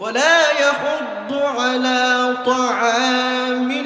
ولا يحض على طعام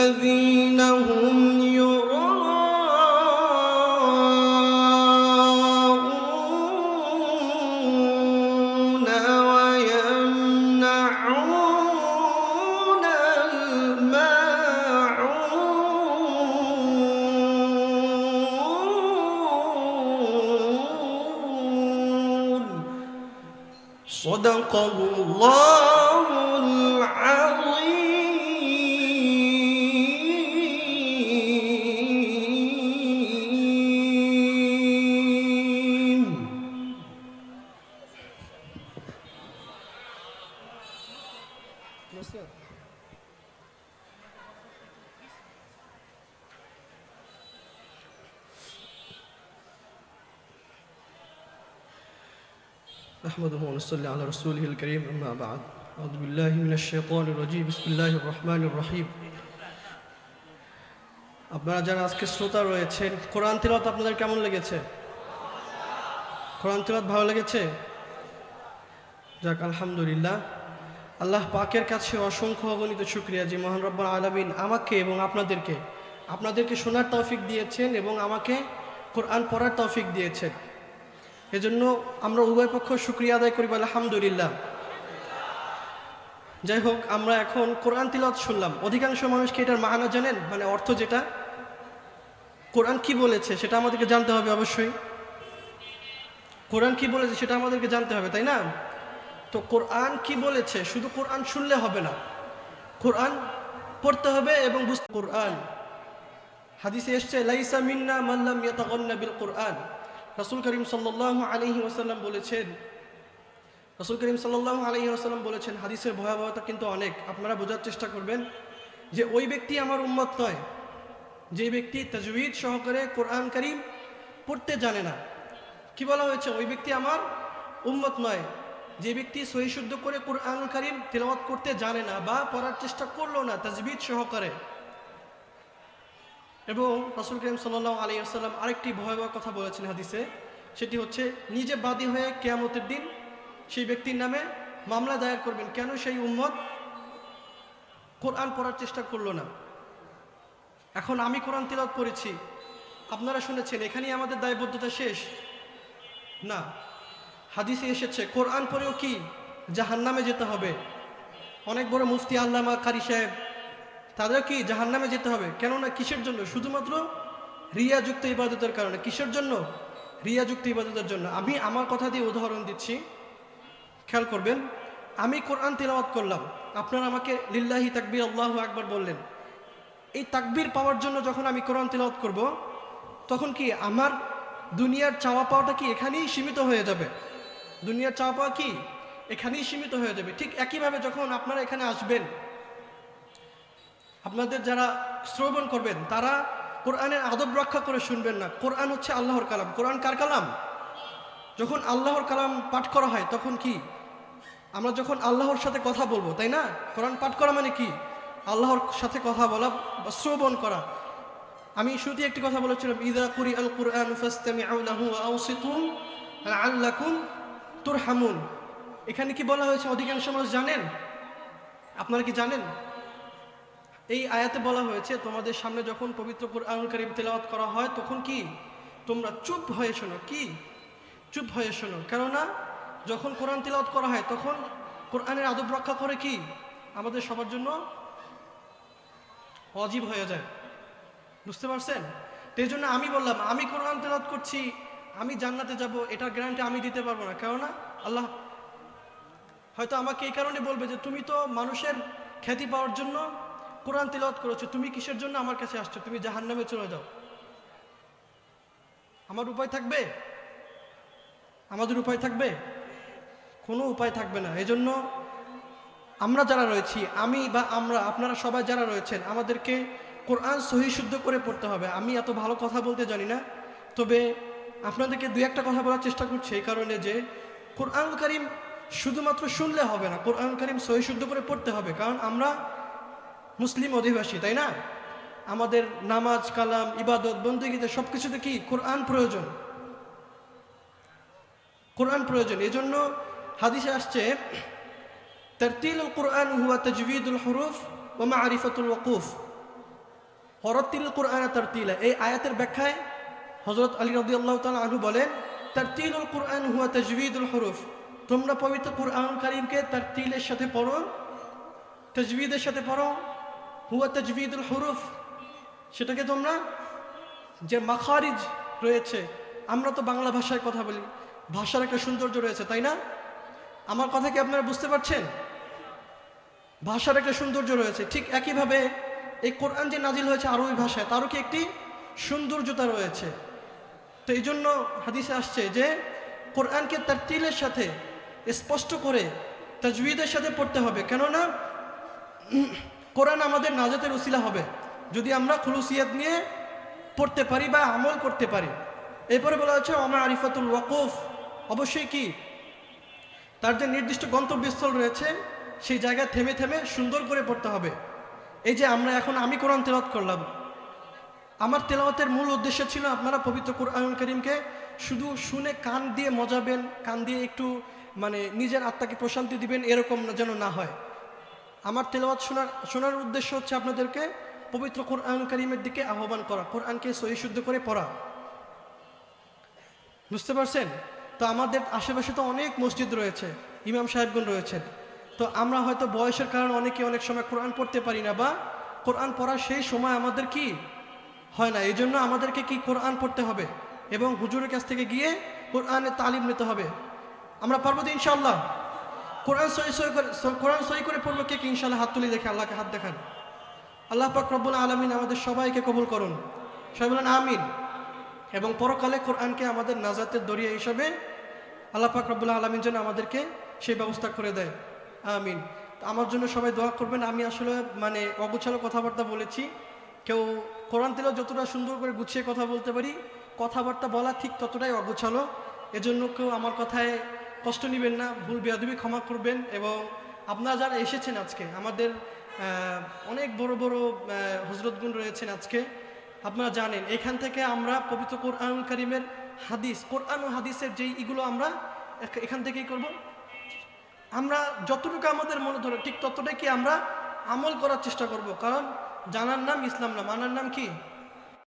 الذين هم يراءون ويمنعون الماعون. صدق الله نحمده ونصلي على رسوله الكريم أما بعد أعوذ بالله من الشيطان الرجيم بسم الله الرحمن الرحيم আপনারা যারা আজকে শ্রোতা রয়েছেন কোরআন তিলাওয়াত আপনাদের কেমন লেগেছে কোরআন তিলাওয়াত ভালো লেগেছে যাক আলহামদুলিল্লাহ আল্লাহ পাকের কাছে অসংখ্য অগণিত শুক্রিয়া যে মহান রব্বুল আলামিন আমাকে এবং আপনাদেরকে আপনাদেরকে শোনার তৌফিক দিয়েছেন এবং আমাকে কোরআন পড়ার তৌফিক দিয়েছেন। এজন্য আমরা উভয় পক্ষ শুক্রিয়া আদায় করি বলে আলহামদুলিল্লাহ। যাই হোক, আমরা এখন কোরআন তিলত শুনলাম। অধিকাংশ মানুষকে এটার মাহানা জানেন? মানে অর্থ যেটা? কোরআন কি বলেছে সেটা আমাদেরকে জানতে হবে অবশ্যই। কোরআন কি বলেছে সেটা আমাদেরকে জানতে হবে, তাই না? তো কোরআন কি বলেছে? শুধু কোরআন শুনলে হবে না। কোরআন পড়তে হবে এবং বুঝতে কোরআন। হাদিসে এসছে, লাইসা মিন্না মাল্লাম ইয়াতাগান্না বিল কোরআন। রাসূল করিম সাল্লাল্লাহু আলাইহি ওয়াসাল্লাম বলেছেন, রাসূল করিম সাল্লাল্লাহু আলাইহি ওয়াসাল্লাম বলেছেন, হাদিসের ভয়াবহতা কিন্তু অনেক। আপনারা বোঝার চেষ্টা করবেন যে ওই ব্যক্তি আমার উম্মত নয়। যে ব্যক্তি তাজউইদ সহকারে কোরআন করিম পড়তে জানে না। কি বলা হয়েছে? ওই ব্যক্তি আমার উম্মত নয়। যে ব্যক্তি সহি শুদ্ধ করে কোরআন করিম তেলাওয়াত করতে জানে না বা পড়ার চেষ্টা করল না তাজবিদ সহকারে। এবং রাসুল করিম সাল্লাহ আলী আসাল্লাম আরেকটি ভয়াবহ কথা বলেছেন হাদিসে, সেটি হচ্ছে, নিজে বাদী হয়ে কেয়ামতের দিন সেই ব্যক্তির নামে মামলা দায়ের করবেন। কেন সেই উম্মত কোরআন পড়ার চেষ্টা করল না? এখন আমি কোরআন তিলাওয়াত করেছি। আপনারা শুনেছেন, এখানেই আমাদের দায়বদ্ধতা শেষ। না। হাদিসে এসেছে, কোরআন পরেও কি জাহান্নামে যেতে হবে? অনেক বড় মুফতি আল্লামা কারি সাহেব, তাদেরও কি জাহান্নামে যেতে হবে? কেননা কিসের জন্য? শুধুমাত্র রিয়াযুক্ত ইবাদতের কারণে। কিসের জন্য? রিয়াযুক্ত ইবাদতের জন্য। আমি আমার কথা দিয়ে উদাহরণ দিচ্ছি। খেয়াল করবেন, আমি কোরআন তিলাওয়াত করলাম, আপনারা আমাকে লিল্লাহি তাকবির, আল্লাহ আকবার বললেন। এই তাকবির পাওয়ার জন্য যখন আমি কোরআন তিলাওয়াত করব, তখন কি আমার দুনিয়ার চাওয়া পাওয়াটা কি এখানেই সীমিত হয়ে যাবে? দুনিয়ার চাওয়া পাওয়া কি? এখানেই সীমিত হয়ে যাবে। ঠিক একইভাবে যখন আপনারা এখানে আসবেন, আপনাদের যারা শ্রবণ করবেন, তারা কোরআনের আদব রক্ষা করে শুনবেন না। কোরআন হচ্ছে আল্লাহর কালাম। কোরআন কার কালাম? যখন আল্লাহর কালাম পাঠ করা হয়, তখন কি? আমরা যখন আল্লাহর সাথে কথা বলব, তাই না? কোরআন পাঠ করা মানে কি? আল্লাহর সাথে কথা বলা বা শ্রবণ করা। আমি শুরুতে একটি কথা বলেছিলাম, ইদা কুরি আল কুরআন লাআল্লাকুম তুরহামুন। এখানে কি বলা হয়েছে? অধিকাংশ মানুষ জানেন? আপনারা কি জানেন? এই আয়াতে বলা হয়েছে, তোমাদের সামনে যখন পবিত্র কোরআন করিম তেলাওয়াত করা হয়, তখন কি? তোমরা চুপ হয়ে শোনো। কি? চুপ হয়ে শোনো। কেননা, যখন কোরআন তেলাওয়াত করা হয়, তখন কোরআনের আদব রক্ষা করে কি? আমাদের সবার জন্য অজীব হয়ে যায়। বুঝতে পারছেন? এই জন্য আমি বললাম, আমি কোরআন তেলাওয়াত করছি আমি জান্নাতে যাব এটার গ্যারান্টি আমি দিতে পারব না, কেননা আল্লাহ হয়তো আমাকে এই কারণে বলবে যে তুমি তো মানুষের খ্যাতি পাওয়ার জন্য কোরআন তেলাওয়াত করেছ, তুমি কিসের জন্য আমার কাছে আসছো? তুমি জাহান্নামে চলে যাও। আমার উপায় থাকবে? আমাদের উপায় থাকবে? কোনো উপায় থাকবে না। এজন্য আমরা যারা রয়েছি, আমি বা আমরা, আপনারা সবাই যারা রয়েছেন, আমাদেরকে কোরআন সহি শুদ্ধ করে পড়তে হবে। আমি এত ভালো কথা বলতে জানি না, তবে আপনাদেরকে দু একটা কথা বলার চেষ্টা করছি এই কারণে যে কোরআন করিম শুধুমাত্র শুনলে হবে না কোরআন করিম সহি শুদ্ধ করে পড়তে হবে, কারণ আমরা মুসলিম অধিবাসী, তাই না? আমাদের নামাজ, কালাম, ইবাদত, বন্দীগীতে সব কিছুতে কি? কোরআন প্রয়োজন। কোরআন প্রয়োজন। এজন্য হাদিসে আসছে, তারতিলুল কোরআন হুয়া তাজবিদুল হরুফ ও মারিফাতুল ওকুফ হরতিল কোরআন তারতিলা। এই আয়াতের ব্যাখ্যায় হজরত আলী রদি আল্লাহ তালা আনহু বলেন, তারতিলুল কোরআন হুয়া তাজবিদুল হরুফ। তোমরা পবিত্র কোরআন কারিমকে তারতিলের সাথে পড়ো, তাজবিদের সাথে পড়ো। হুয়া তাজবিদুল হরুফ, সেটাকে তোমরা যে মাখারিজ রয়েছে, আমরা তো বাংলা ভাষায় কথা বলি, ভাষার একটা সৌন্দর্য রয়েছে, তাই না? আমার কথা কি আপনারা বুঝতে পারছেন? ভাষার একটা সৌন্দর্য রয়েছে, ঠিক একইভাবে এই কোরআন যে নাজিল হয়েছে আরবি ভাষায়, তারও কি একটি সৌন্দর্যতা রয়েছে। তো এই জন্য হাদিসে আসছে যে কোরআনকে তার তিলের সাথে স্পষ্ট করে তাজবিদের সাথে পড়তে হবে। কেননা কোরআন আমাদের নাজাতের উসিলা হবে। যদি আমরা খুলুসিয়াত নিয়ে পড়তে পারি বা আমল করতে পারি। এরপরে বলা হচ্ছে আমার আরিফাতুল ওয়াকুফ। অবশ্যই কি? তার যে নির্দিষ্ট গন্তব্যস্থল রয়েছে, সেই জায়গায় থেমে থেমে সুন্দর করে পড়তে হবে। এই যে আমরা এখন, আমি কোরআন তেলাওয়াত করলাম। আমার তেলাওয়াতের মূল উদ্দেশ্য ছিল আপনারা পবিত্র কোরআন করিমকে শুধু শুনে কান দিয়ে মজাবেন, কান দিয়ে একটু মানে নিজের আত্মাকে প্রশান্তি দিবেন, এরকম যেন না হয়। আমার তেলাওয়াত শোনার শোনার উদ্দেশ্য হচ্ছে আপনাদেরকে পবিত্র কোরআন করিমের দিকে আহ্বান করা, কোরআনকে সহি শুদ্ধ করে পড়া। বুঝতে পারছেন? তো আমাদের আশেপাশে তো অনেক মসজিদ রয়েছে, ইমাম সাহেবগণ রয়েছেন। তো আমরা হয়তো বয়সের কারণে অনেকে অনেক সময় কোরআন পড়তে পারি না বা কোরআন পড়ার সেই সময় আমাদের কি? হয় না এই জন্য আমাদেরকে কি কোরআন পড়তে হবে? এবং হুজুরের কাছ থেকে গিয়ে কোরআনের তালিম নিতে হবে। আমরা পারব তো ইনশাল্লাহ কোরআন সহি সহি করে কোরআন সহি করে পড়ব কে কি? ইনশাল্লাহ হাত তুলে দেখে, আল্লাহকে হাত দেখান। আল্লাহ পাক রব্বুল আলমিন আমাদের সবাইকে কবুল করুন। সবাই বলেন আমিন। এবং পরকালে কোরআনকে আমাদের নাজাতের দরিয়া হিসাবে আল্লাহ পাক রব্বুল আলমিন যেন আমাদেরকে সেই ব্যবস্থা করে দেয়। আমিন। আমার জন্য সবাই দোয়া করবেন। আমি আসলে মানে অগুছালো কথাবার্তা বলেছি। কেউ কোরআন তেলেও যতটা সুন্দর করে গুছিয়ে কথা বলতে পারি, কথাবার্তা বলা ঠিক ততটাই অগোছালো। এজন্য কেউ আমার কথায় কষ্ট নেবেন না, ভুল বেয়াদবি ক্ষমা করবেন এবং আপনারা যারা এসেছেন আজকে, আমাদের অনেক বড় বড় হজরতগুণ রয়েছেন আজকে, আপনারা জানেন, এখান থেকে আমরা পবিত্র কোরআন করিমের হাদিস, কোরআন ও হাদিসের যেই এগুলো আমরা এখান থেকেই করব। আমরা যতটুকু আমাদের মনে ধরে, ঠিক ততটাই কি আমরা আমল করার চেষ্টা করব। কারণ জানার নাম ইসলাম না মানার নাম কি?